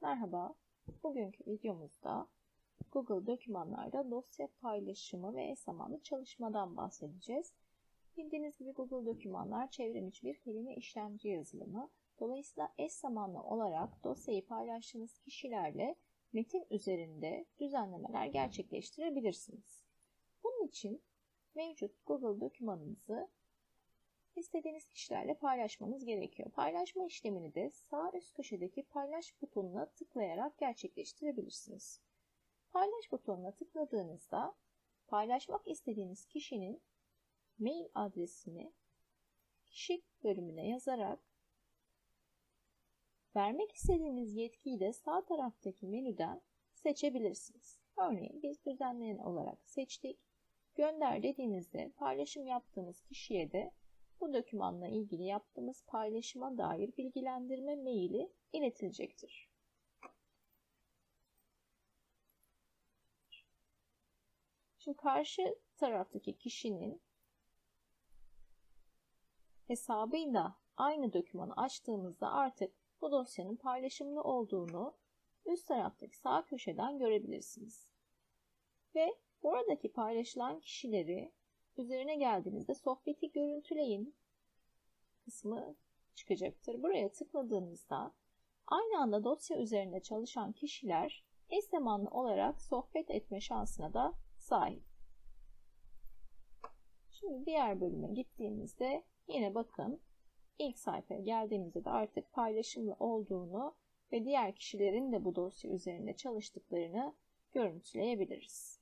Merhaba, bugünkü videomuzda Google dokümanlarda dosya paylaşımı ve eş zamanlı çalışmadan bahsedeceğiz. Bildiğiniz gibi Google dokümanlar çevrimiçi bir kelime işlemci yazılımı. Dolayısıyla eş zamanlı olarak dosyayı paylaştığınız kişilerle metin üzerinde düzenlemeler gerçekleştirebilirsiniz. Bunun için mevcut Google dokümanınızı istediğiniz kişilerle paylaşmanız gerekiyor. Paylaşma işlemini de sağ üst köşedeki paylaş butonuna tıklayarak gerçekleştirebilirsiniz. Paylaş butonuna tıkladığınızda paylaşmak istediğiniz kişinin mail adresini kişi bölümüne yazarak vermek istediğiniz yetkiyi de sağ taraftaki menüden seçebilirsiniz. Örneğin biz düzenleyen olarak seçtik. Gönder dediğinizde paylaşım yaptığımız kişiye de bu dokümanla ilgili yaptığımız paylaşıma dair bilgilendirme maili iletilecektir. Şimdi karşı taraftaki kişinin hesabıyla aynı dokümanı açtığımızda artık bu dosyanın paylaşımlı olduğunu üst taraftaki sağ köşeden görebilirsiniz. Ve buradaki paylaşılan kişileri üzerine geldiğinizde sohbeti görüntüleyin kısmı çıkacaktır. Buraya tıkladığınızda aynı anda dosya üzerinde çalışan kişiler eş zamanlı olarak sohbet etme şansına da sahip. Şimdi diğer bölüme gittiğimizde yine bakın ilk sayfaya geldiğimizde de artık paylaşımlı olduğunu ve diğer kişilerin de bu dosya üzerinde çalıştıklarını görüntüleyebiliriz.